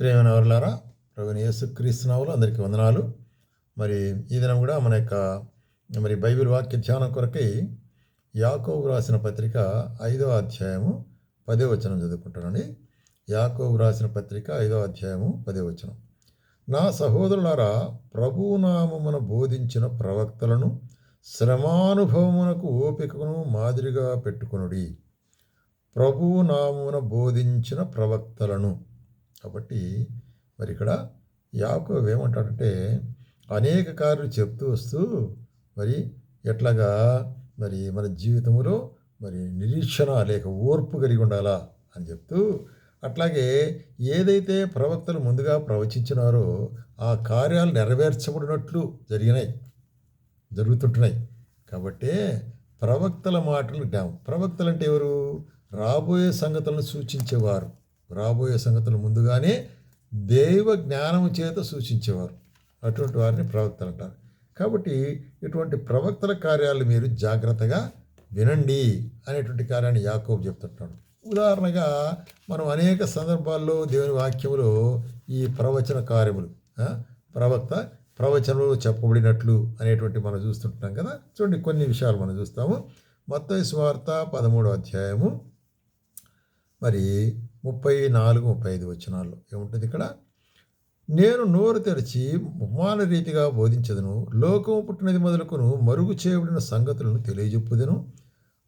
ప్రేమైన వర్లారా ప్రభుని యేసుక్రీస్తునావులు అందరికీ వందనాలు. మరి ఈ దినం కూడా మన యొక్క మరి బైబిల్ వాక్య ధ్యానం కొరకై యాకోబు రాసిన పత్రిక ఐదో అధ్యాయము పదే వచనం చదువుకుంటానండి. యాకోబు రాసిన పత్రిక ఐదో అధ్యాయము పదే వచనం. నా సహోదరులారా ప్రభునామమున బోధించిన ప్రవక్తలను శ్రమానుభవమునకు ఓపికను మాదిరిగా పెట్టుకొనుడి. ప్రభునామమున బోధించిన ప్రవక్తలను కాబట్టి మరి ఇక్కడ యాకోబు ఏమంటాడంటే అనేక కార్యాలు చెప్తూ వస్తూ మరి ఎట్లాగా మరి మన జీవితంలో మరి నిరీక్షణ లేక ఓర్పు కలిగి ఉండాలా? అని చెప్తూ అట్లాగే ఏదైతే ప్రవక్తలు ముందుగా ప్రవచించినారో ఆ కార్యాలు నెరవేర్చబడినట్లు జరిగినాయి జరుగుతుంటున్నాయి. కాబట్టి ప్రవక్తల మాటలు జ్ఞాపం. ప్రవక్తలు అంటే ఎవరు? రాబోయే సంగతులను సూచించేవారు. రాబోయే సంగతులు ముందుగానే దైవ జ్ఞానము చేత సూచించేవారు. అటువంటి వారిని ప్రవక్తలు అంటారు. కాబట్టి ఇటువంటి ప్రవక్తల కార్యాలు మీరు జాగ్రత్తగా వినండి అనేటువంటి కార్యాన్ని యాకోబు చెప్తుంటాడు. ఉదాహరణగా మనం అనేక సందర్భాల్లో దేవుని వాక్యములో ఈ ప్రవచన కార్యములు ప్రవక్త ప్రవచనంలో చెప్పబడినట్లు అనేటువంటి మనం చూస్తుంటున్నాం కదా. చూడండి కొన్ని విషయాలు మనం చూస్తాము. మొత్తం స్వార్థ పదమూడో అధ్యాయము. మరి ముప్పై నాలుగు ముప్పై ఐదు వచనాల్లో ఏముంటుంది ఇక్కడ? నేను నోరు తెరిచి ఉపమాన రీతిగా బోధించదును లోకము పుట్టినది మొదలుకును మరుగు చేయబడిన సంగతులను తెలియజెప్పుదను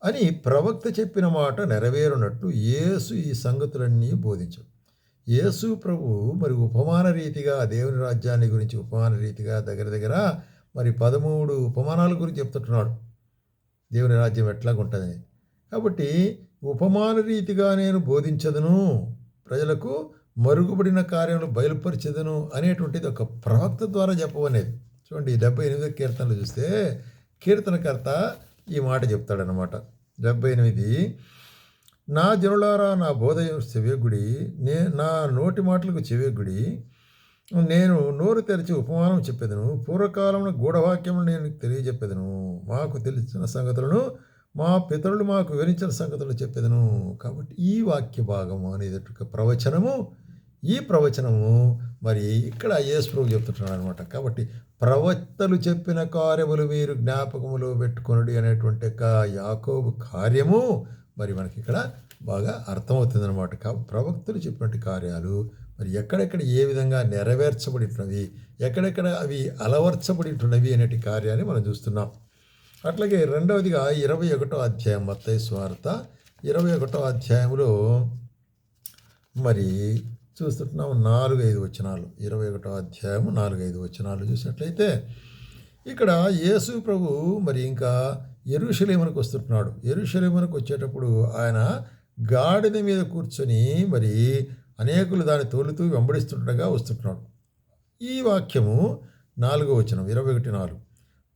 అని ప్రవక్త చెప్పిన మాట నెరవేరునట్టు యేసు ఈ సంగతులన్నీ బోధించడు. యేసు ప్రభు మరి ఉపమాన రీతిగా దేవుని రాజ్యాన్ని గురించి ఉపమాన రీతిగా దగ్గర దగ్గర మరి పదమూడు ఉపమానాల గురించి చెప్తుంటున్నాడు. దేవుని రాజ్యం ఎట్లాగుంటుందని కాబట్టి ఉపమాన రీతిగా నేను బోధించదును ప్రజలకు మరుగుపడిన కార్యములు బయలుపరిచెదను అనేటువంటిది ఒక ప్రవక్త ద్వారా చెప్పవనేది చూడండి డెబ్బై ఎనిమిదో కీర్తనలు చూస్తే కీర్తనకర్త ఈ మాట చెప్తాడనమాట డెబ్బై ఎనిమిది నా జనులారా నా బోధ చెవియగుడి నే నా నోటి మాటలకు చెవియగుడి నేను నోరు తెరిచి ఉపమానం చెప్పేదను పూర్వకాలంలో గూఢవాక్యములు నేను తెలియజెప్పేదను. మాకు తెలిసిన సంగతులను మా పితరులు మాకు వివరించిన సంగతులు చెప్పేదను. కాబట్టి ఈ వాక్య భాగము అనేది ప్రవచనము. ఈ ప్రవచనము మరి ఇక్కడ యేసు ప్రభు చెప్తుంటున్నాడు అనమాట కాబట్టి ప్రవక్తలు చెప్పిన కార్యములు మీరు జ్ఞాపకములు పెట్టుకొనుడి అనేటువంటి యొక్క యాకోబు కార్యము మరి మనకి ఇక్కడ బాగా అర్థమవుతుంది అనమాట ప్రవక్తలు చెప్పినటువంటి కార్యాలు మరి ఎక్కడెక్కడ ఏ విధంగా నెరవేర్చబడి ఎక్కడెక్కడ అవి అలవర్చబడి అనేటి కార్యాన్ని మనం చూస్తున్నాం. అట్లాగే రెండవదిగా ఇరవై ఒకటో అధ్యాయం మత్తయ్య స్వార్త. ఇరవై ఒకటో అధ్యాయంలో మరి చూస్తుంటున్నాం నాలుగు ఐదు వచనాలు. ఇరవై ఒకటో అధ్యాయము నాలుగు ఐదు వచనాలు చూసినట్లయితే ఇక్కడ యేసు ప్రభు మరి ఇంకా ఎరుషలేమునకు వస్తుంటున్నాడు. ఎరుషలేమునకు వచ్చేటప్పుడు ఆయన గాడిద మీద కూర్చొని మరి అనేకులు దాన్ని తోలుతూ వెంబడిస్తుండగా వస్తుంటున్నాడు. ఈ వాక్యము నాలుగో వచనం ఇరవై ఒకటి నాలుగు.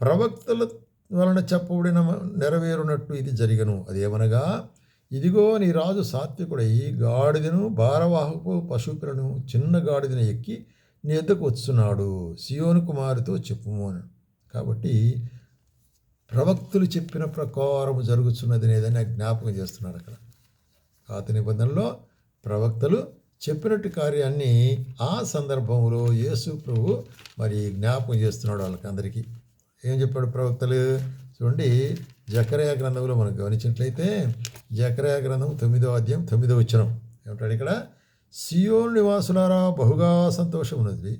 ప్రవక్తల వలన చెప్పబడిన నెరవేరునట్టు ఇది జరిగను. అదేమనగా ఇదిగో నీ రాజు సాత్వికుడై గాడిదను భారవాహకు పశువులను చిన్న గాడిదను ఎక్కి నీ ఎద్దకు వస్తున్నాడు సియోను కుమారుతో చెప్పుము అని. కాబట్టి ప్రవక్తులు చెప్పిన ప్రకారము జరుగుతున్నది అనేదని జ్ఞాపకం చేస్తున్నాడు అక్కడ. పాత నిబంధనలో ప్రవక్తలు చెప్పినట్టు కార్యాన్ని ఆ సందర్భంలో యేసు ప్రభు మరి జ్ఞాపకం చేస్తున్నాడు వాళ్ళకి అందరికీ ఏం చెప్పాడు ప్రవక్తలు? చూడండి జకరయ గ్రంథంలో మనం గమనించినట్లయితే జకరయ గ్రంథం తొమ్మిదో అధ్యాయం తొమ్మిదో వచ్చినం ఏమంటాడు ఇక్కడ? సియోల్ నివాసులారా బహుగా సంతోషం ఉన్నది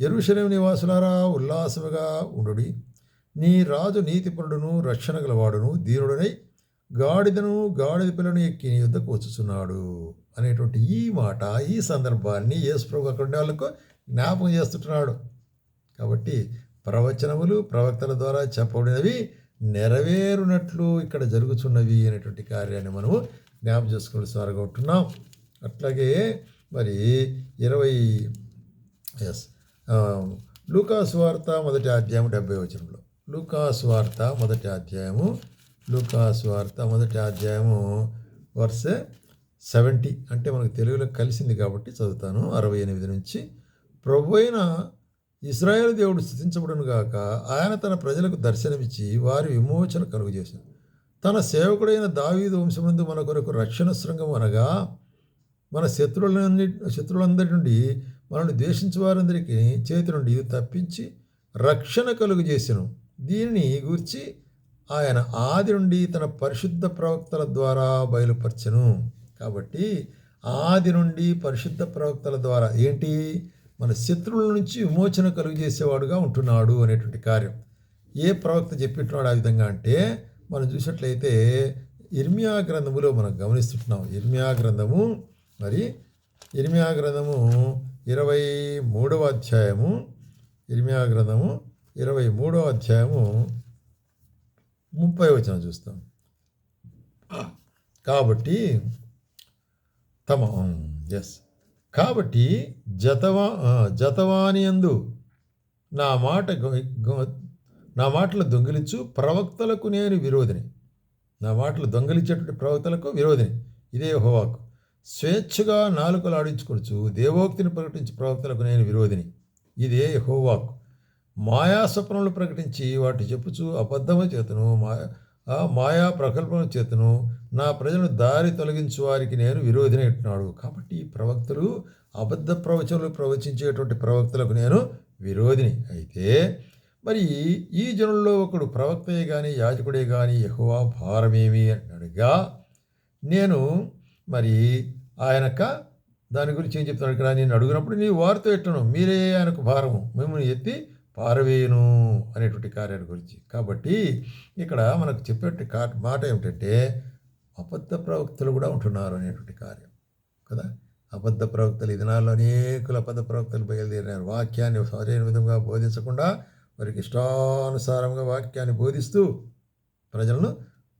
ఎరుషలేం నివాసులారా ఉల్లాసముగా ఉండుడి. నీ రాజు నీతిపరుడును రక్షణ గలవాడును దీనుడనై గాడిదను గాడిద పిల్లను ఎక్కి నీ యుద్ధకు వచ్చుచున్నాడు అనేటువంటి ఈ మాట ఈ సందర్భాన్ని యేసు ప్రభు అక్కడ ఉండే వాళ్ళకు జ్ఞాపకం చేస్తుంటున్నాడు. కాబట్టి ప్రవచనములు ప్రవక్తల ద్వారా చెప్పబడినవి నెరవేరునట్లు ఇక్కడ జరుగుతున్నవి అనేటువంటి కార్యాన్ని మనము జ్ఞాపం చేసుకుని సారుగా ఉంటున్నాం అట్లాగే మరి ఇరవై ఎస్ um, లూకాస్ వార్త మొదటి అధ్యాయం డెబ్బై వచనంలో. లూకాస్ వార్త మొదటి అధ్యాయము లూకాస్ వార్త మొదటి అధ్యాయము వర్స సెవెంటీ. అంటే మనకు తెలుగులో కలిసింది కాబట్టి చదువుతాను. అరవై ఎనిమిది నుంచి. ప్రభు అయిన ఇస్రాయేల్ దేవుడు స్థుతించబడును గాక. ఆయన తన ప్రజలకు దర్శనమిచ్చి వారి విమోచన కలుగజేశాడు. తన సేవకుడైన దావీదు వంశమందు మన కొరకు రక్షణ శృంగం అనగా మన శత్రువులందరి శత్రువులందరి నుండి మనల్ని ద్వేషించే వారందరికీ చేతి నుండి తప్పించి రక్షణ కలుగు దీనిని గూర్చి ఆయన ఆది నుండి తన పరిశుద్ధ ప్రవక్తల ద్వారా బయలుపరచను. కాబట్టి ఆది నుండి పరిశుద్ధ ప్రవక్తల ద్వారా ఏంటి? మన శత్రువుల నుంచి విమోచన కలుగు చేసేవాడుగా ఉంటున్నాడు అనేటువంటి కార్యం. ఏ ప్రవక్త చెప్పిట్టున్నాడు ఆ విధంగా అంటే మనం చూసినట్లయితే ఇర్మియా గ్రంథములో మనం గమనిస్తుంటున్నాం. ఇర్మియా గ్రంథము మరి ఇర్మియా గ్రంథము ఇరవై మూడవ అధ్యాయము ఇర్మియా గ్రంథము ఇరవై మూడవ అధ్యాయము ముప్పై వచనం చూస్తాం. కాబట్టి తమ ఎస్ కాబట్టి జతవా జతవాని యందు నా మాట నా మాటలు దొంగిలించు ప్రవక్తలకు నేను విరోధిని. నా మాటలు దొంగిలించేటువంటి ప్రవక్తలకు విరోధిని. ఇదే హోవాకు స్వేచ్ఛగా నాలుకలు ఆడించుకొనుచు దేవోక్తిని ప్రకటించి ప్రవక్తలకు నేను విరోధిని. ఇదే హోవాకు మాయాస్వప్నములు ప్రకటించి వాటి చెప్పుచు అబద్ధము చేతను మాయా ఆ మాయా ప్రకల్పన చేతను నా ప్రజలను దారి తొలగించు వారికి నేను విరోధిని అంటున్నాడు. కాబట్టి ఈ ప్రవక్తలు అబద్ధ ప్రవచనలు ప్రవచించేటువంటి ప్రవక్తలకు నేను విరోధిని. అయితే మరి ఈ జనుల్లో ఒకడు ప్రవక్తయే కానీ యాజకుడే కానీ యెహోవా భారమేమి అన్నాడుగా నేను మరి ఆయనక దాని గురించి ఏం చెప్తున్నాడు ఇక్కడ? నేను అడిగినప్పుడు నీ వారితో ఎట్టను మీరే ఆయనకు భారము మిమ్మల్ని ఎత్తి పారవేయును అనేటువంటి కార్యాన్ని గురించి. కాబట్టి ఇక్కడ మనకు చెప్పే కా- మాట ఏమిటంటే అబద్ధ ప్రవక్తలు కూడా ఉంటున్నారు అనేటువంటి కార్యం కదా? అబద్ధ ప్రవక్తలు ఈ దినాల్లో అనేకులు అబద్ధ ప్రవక్తలు బయలుదేరినారు. వాక్యాన్ని సరైన విధంగా బోధించకుండా వారికి ఇష్టానుసారంగా వాక్యాన్ని బోధిస్తూ ప్రజలను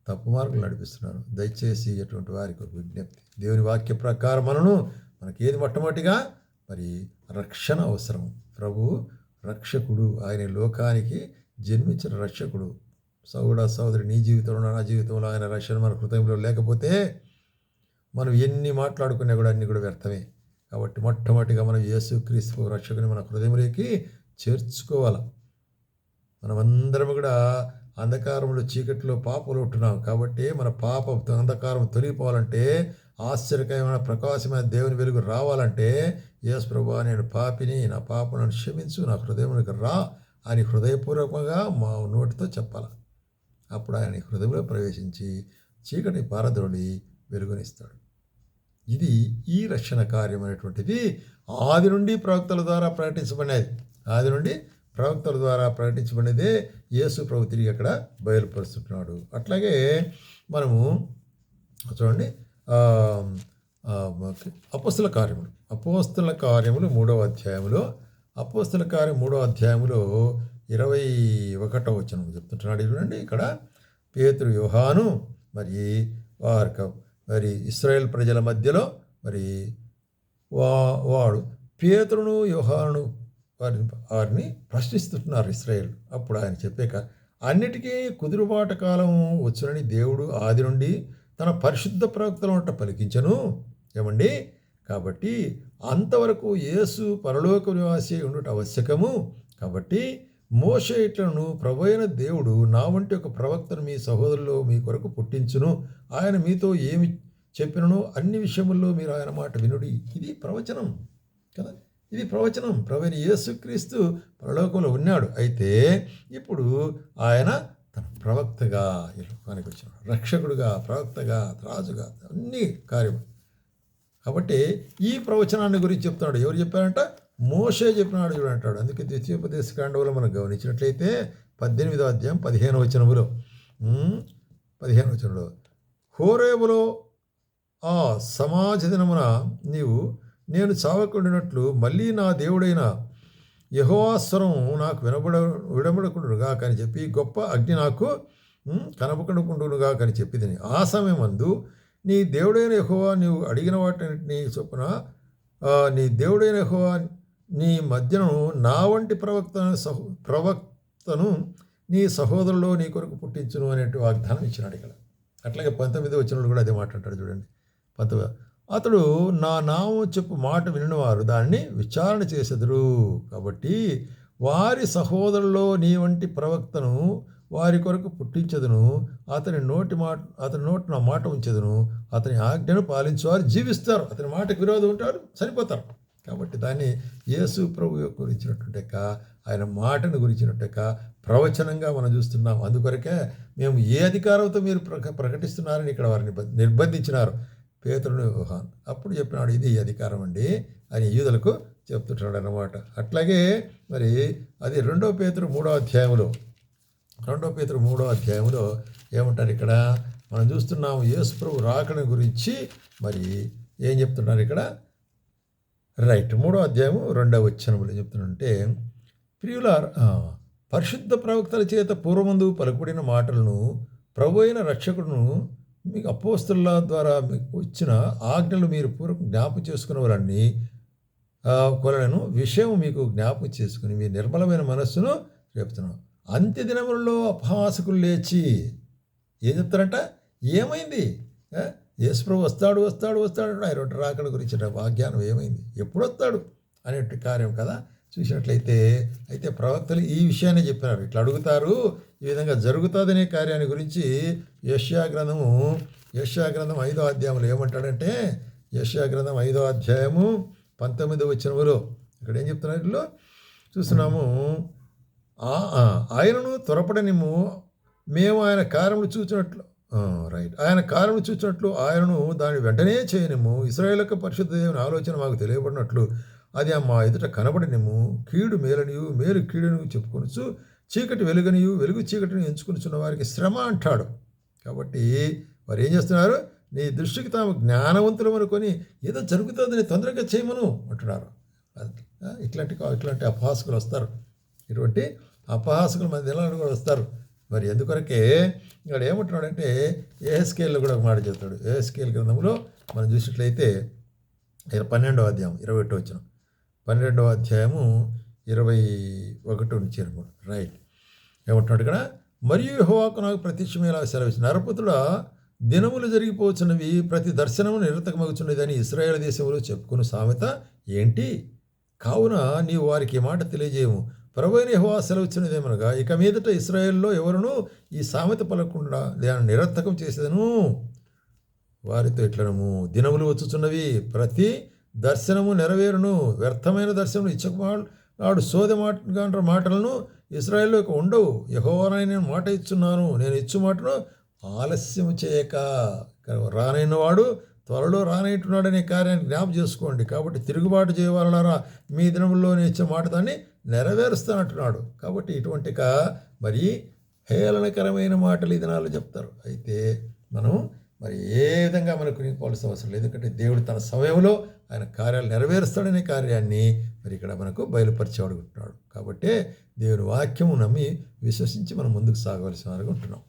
తప్పు మార్గం నడిపిస్తున్నారు. దయచేసి అటువంటి వారికి ఒక విజ్ఞప్తి. దేవుని వాక్య ప్రకారం మనను మనకి ఏది మొట్టమొదటిగా? మరి రక్షణ అవసరం. ప్రభు రక్షకుడు. ఆయన లోకానికి జన్మించిన రక్షకుడు. సౌడ సోదరి నీ జీవితంలో నా జీవితంలో ఆయన రక్షణ మన హృదయంలో లేకపోతే మనం ఎన్ని మాట్లాడుకున్నా కూడా అన్నీ కూడా వ్యర్థమే. కాబట్టి మొట్టమొదటిగా మనం యేసుక్రీస్తు రక్షకుని మన హృదయంలోకి చేర్చుకోవాలి. మనమందరం కూడా అంధకారంలో చీకటిలో పాపలు ఉంటున్నాం. కాబట్టి మన పాప అంధకారం తొలగిపోవాలంటే ఆశ్చర్యకరమైన ప్రకాశమైన దేవుని వెలుగు రావాలంటే యేసు ప్రభా నేను పాపిని నా పాపను క్షమించు నా హృదయంలోకి రా అని హృదయపూర్వకంగా మా నోటితో చెప్పాలి. అప్పుడు ఆయన హృదయంలో ప్రవేశించి చీకటి పారదొలి వెలుగునిస్తాడు. ఇది ఈ రక్షణ కార్యం అనేటువంటిది ఆది నుండి ప్రవక్తల ద్వారా ప్రకటించబడినది. ఆది నుండి ప్రవక్తల ద్వారా ప్రకటించబడినదే యేసు ప్రభు తిరిగి అక్కడ బయలుపరుస్తున్నాడు. అట్లాగే మనము చూడండి ఆ, అపోస్తుల కార్యములు. అపోస్తుల కార్యములు మూడవ అధ్యాయంలో అపోస్తుల కార్యం మూడవ అధ్యాయంలో ఇరవై ఒకటో వచ్చిన చెప్తుంటున్నాడు చూడండి. ఇక్కడ పేతురు యోహాను మరి వారికి మరి ఇస్రాయేల్ ప్రజల మధ్యలో మరి వా వాడు పేతురును యోహాను వారిని వారిని ప్రశ్నిస్తున్నారు ఇస్రాయేల్. అప్పుడు ఆయన చెప్పే అన్నిటికీ కుదురుబాటు కాలం వచ్చునని దేవుడు ఆది నుండి తన పరిశుద్ధ ప్రవక్తల వంట పలికించను. ఏమండి? కాబట్టి అంతవరకు యేసు పరలోక నివాసి ఉండటం ఆవశ్యకము. కాబట్టి మోషే ఇట్లను ప్రభైన దేవుడు నా వంటి ఒక ప్రవక్తను మీ సహోదరులు మీ కొరకు పుట్టించును. ఆయన మీతో ఏమి చెప్పినను అన్ని విషయముల్లో మీరు ఆయన మాట వినుడి. ఇది ప్రవచనం కదా? ఇది ప్రవచనం. ప్రవీణ యేసుక్రీస్తు పరలోకంలో ఉన్నాడు. అయితే ఇప్పుడు ఆయన తన ప్రవక్తగా ఈ లోకానికి వచ్చినాడు రక్షకుడుగా ప్రవక్తగా రాజుగా అన్ని కార్యము కాబట్టి ఈ ప్రవచనాన్ని గురించి చెప్తున్నాడు. ఎవరు చెప్పారంట? మోషే చెప్పినాడు చూడు అంటాడు. అందుకే ద్వితీయోపదేశ కాండవులో మనం గమనించినట్లయితే పద్దెనిమిదో అధ్యాయం పదిహేను వచనములో పదిహేను వచనంలో హోరేబులో ఆ సమాజ దినమున నీవు నేను చావకుండినట్లు మళ్ళీ నా దేవుడైన యహోవాస్వరం నాకు వినబడ విడబడకుండుగా అని చెప్పి గొప్ప అగ్ని నాకు కనపడకుండుగా అని చెప్పింది ఆ సమయమందు నీ దేవుడైన యహోవా నీవు అడిగిన వాటిని చొప్పున నీ దేవుడైన యహోవా నీ మధ్యను నా వంటి ప్రవక్త సహో ప్రవక్తను నీ సహోదరులో నీ కొరకు పుట్టించును అనేటి వాగ్దానం ఇచ్చినాడు ఇక్కడ. అట్లాగే పంతొమ్మిది వచ్చినప్పుడు కూడా అదే మాట్లాడతాడు చూడండి. పంతొమ్మిది అతడు నా నామం చెప్పు మాట వినినవారు దాన్ని విచారణ చేసెదరు. కాబట్టి వారి సహోదరులో నీ వంటి ప్రవక్తను వారి కొరకు పుట్టించదును. అతని నోటి మాట అతని నోటి నా మాట ఉంచదును. అతని ఆజ్ఞను పాలించేవారు జీవిస్తారు. అతని మాటకు విరోధం ఉంటారు చనిపోతారు. కాబట్టి దాన్ని యేసు ప్రభు గురించినటువంటి ఆయన మాటను గురించినట్టు ప్రవచనంగా మనం చూస్తున్నాం. అందుకొరకే మేము ఏ అధికారంతో మీరు ప్రక ప్రకటిస్తున్నారని ఇక్కడ వారిని నిర్బంధించినారు. పేతురుని వ్యూహాన్ అప్పుడు చెప్పినాడు ఇది అధికారం అండి అని యూదులకు చెప్తుంటాడు అన్నమాట అట్లాగే మరి అది రెండో పేతుడు మూడో అధ్యాయంలో రెండో పేతుడు మూడో అధ్యాయంలో ఏమంటారు ఇక్కడ? మనం చూస్తున్నాము యేసు ప్రభు రాకడ గురించి మరి ఏం చెప్తున్నారు ఇక్కడ? రైట్. మూడో అధ్యాయము రెండవ వచనములు చెప్తున్నంటే ప్రియుల పరిశుద్ధ ప్రవక్తల చేత పూర్వమందు పలుకుబడిన మాటలను ప్రభు అయిన రక్షకుడును మీకు అపోస్తుల ద్వారా మీకు వచ్చిన ఆజ్ఞలు మీరు పూర్వం జ్ఞాపకం చేసుకున్న వారని కొలను విషయం మీకు జ్ఞాపకం చేసుకుని మీ నిర్మలమైన మనస్సును చెప్తున్నాం అంత్య దినములలో అపహాసకులు లేచి ఏం చెప్తారంట? ఏమైంది? యేసుప్రభు వస్తాడు వస్తాడు వస్తాడు ఆయన రాకడ గురించి వాగ్యానం ఏమైంది? ఎప్పుడు వస్తాడు? అనే కార్యం కదా? చూసినట్లయితే అయితే ప్రవక్తలు ఈ విషయాన్ని చెప్పినారు. ఇట్లా అడుగుతారు ఈ విధంగా జరుగుతుందనే కార్యాన్ని గురించి యష్యా గ్రంథము యష్యా గ్రంథం ఐదో అధ్యాయంలో ఏమంటాడంటే యష్యా గ్రంథం ఐదో అధ్యాయము పంతొమ్మిదో వచ్చినములో ఇక్కడ ఏం చెప్తున్నారు ఇట్లో చూస్తున్నాము ఆ- ఆ, ఆయనను త్వరపడనిము మేము ఆయన కార్యములు చూచినట్లు రైట్ ఆయన కార్యములు చూచినట్లు ఆయనను దాని వెంటనే చేయనిము ఇస్రాయేల్ యొక్క పరిశుద్ధ దేవుని ఆలోచన మాకు తెలియబడినట్లు అది మా ఎదుట కనబడినము కీడు మేలనియు మేలు కీడును చెప్పుకొనుచు చీకటి వెలుగనియు వెలుగు చీకటిని ఎంచుకొనిచున్న వారికి శ్రమ అంటాడు. కాబట్టి వారు ఏం చేస్తున్నారు? నీ దృష్టికి తాము జ్ఞానవంతులు అనుకొని ఏదో జరుగుతుందని తొందరగా చేయమను అంటున్నారు. ఇట్లాంటి ఇట్లాంటి అపహాసకులు వస్తారు. ఇటువంటి అపహాసకులు మన దినాలను కూడా వస్తారు. మరి ఎందుకొరకే ఇక్కడ ఏమంటున్నాడంటే ఏ స్కేల్లో కూడా ఒక మాట చెప్తాడు. ఏ స్కేల్ గ్రంథంలో మనం చూసినట్లయితే పన్నెండవ అధ్యాయం ఇరవై ఒకటి వచ్చిన పన్నెండవ అధ్యాయము ఇరవై ఒకటి నుంచి ఇరవై రైట్. ఏమంటున్నాడు ఇక్కడ? మరియు యెహోవాకు నాకు ప్రత్యక్షమేలా సెలవిచ్చిన? నరపుతుల దినములు జరిగిపోతున్నవి ప్రతి దర్శనము నిరతకమగుచున్నదని ఇస్రాయేల్ దేశంలో చెప్పుకున్న సామెత ఏంటి? కావున నీవు వారికి మాట తెలియజేయము. ప్రభువైన యహోవా సెలవిచ్చినదేమనగా ఇక మీదట ఇస్రాయేల్లో ఎవరునూ ఈ సామెత పలకుండా దాన్ని నిరర్థకం చేసేదను. వారితో ఇట్లనము దినములు వచ్చుచున్నవి. ప్రతి దర్శనము నెరవేరును. వ్యర్థమైన దర్శనము ఇచ్చక నాడు సోద మాట మాటలను ఇస్రాయేల్లో ఇక ఉండవు. యహోవానని నేను మాట ఇచ్చున్నాను. నేను ఇచ్చు మాటను ఆలస్యం చేయక. రానైన వాడు త్వరలో రానైతున్నాడనే కార్యాన్ని జ్ఞాపం చేసుకోండి. కాబట్టి తిరుగుబాటు చేయవాలరా మీ దినముల్లో నేను ఇచ్చే మాట దాన్ని నెరవేరుస్తానంటున్నాడు. కాబట్టి ఇటువంటి మరి హేళనకరమైన మాటలు ఈ చెప్తారు. అయితే మనం మరి ఏ విధంగా మనకు నింపుకోవాల్సిన అవసరం లేదు. ఎందుకంటే దేవుడు తన సమయంలో ఆయన కార్యాలు నెరవేరుస్తాడనే కార్యాన్ని మరి ఇక్కడ మనకు బయలుపరిచి కాబట్టి దేవుని వాక్యము నమ్మి విశ్వసించి మనం ముందుకు సాగవలసిన వారుగా ఉంటున్నాం.